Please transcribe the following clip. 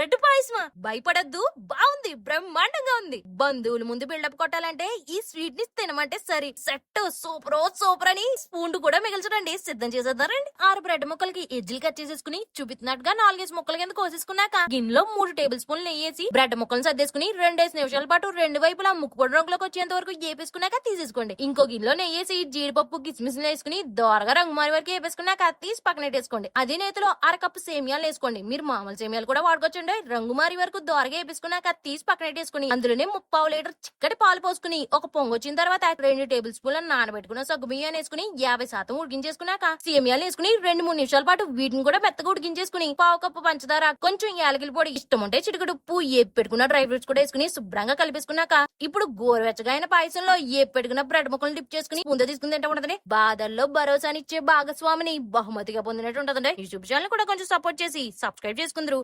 Bread పాయసమా భయపడద్దు. బాగుంది బ్రహ్మాండంగా ఉంది. బంధువులు ముందు బిల్డప్ కొట్టాలంటే ఈ స్వీట్ని తినమంటే సరి. సెట్ సూపర్ సూపర్ అని స్పూన్ కూడా మిగిల్చడండి. సిద్ధం చేసేద్దారండి ఆరు బ్రెడ్ ముక్కలకి ఎజ్జిలు కట్ చేసేసుకుని చూపిస్తున్నట్టుగా నాలుగేసి ముక్కల కింద కోసేసుకున్నాక గిన్నెలో మూడు టేబుల్ స్పూన్లు నెయ్యేసి బ్రెడ్ ముక్కలను సర్దేసుకుని రెండేసి నిమిషాల పాటు రెండు వైపులా ముక్కు పొడి రంగులోకి వచ్చేంత వరకు వేపేసుకున్నాక తీసేసుకోండి. ఇంకో గిన్నెలో నెయ్యేసి జీడిపప్పు కిస్మిస్ వేసుకుని దోరగా రంగు మారి వరకు వేపేసుకున్నాక తీసి పక్కన పెట్టేసుకోండి. అదే నేతిలో అరకప్పు సేమియాలు వేసుకోండి. మీరు మామూలు సేమియాలు కూడా వాడుకోవచ్చండి. రంగు మారి వరకు దోరగా వేపేసుకున్నాక తీసి పక్కన పెట్టేసుకుని అందులోనే ముప్పావు లీటర్ చిక్కటి పాలు పోసుకుని ఒక పొంగు వచ్చిన తర్వాత రెండు టేబుల్ స్పూన్ల నానబెట్టుకున్న సగ్గు బియ్యాన్ని వేసుకుని యాభై శాతం ఉడికించేసుకున్నాక సేమియాలు వేసుకుని రెండు మూడు నిమిషాల పాటు వీటిని కూడా మెత్తగా ఉడికించేసుకుని పావు కప్పు పంచదార కొంచెం యాలకిల పొడి ఇష్టం ఉంటే చిటికడు ఉప్పు ఏపి పెట్టుకున్న డ్రై ఫ్రూట్స్ కూడా వేసుకుని శుభ్రంగా కలిపేసుకున్నాక ఇప్పుడు గోరువెచ్చగా అయిన పాయసంలో ఏపి పెట్టుకున్న బ్రెడ్ ముక్కలు డిప్ చేసుకుని ముందు తీసుకుని తింటే ఉంటదండి బాధల్లో భరోసానిచ్చే భాగస్వామిని బహుమతిగా పొందినట్టు ఉంటుందండి. ఈ శుభ ఛానల్ కూడా కొంచెం సపోర్ట్ చేసి సబ్స్క్రైబ్ చేసుకుందరు.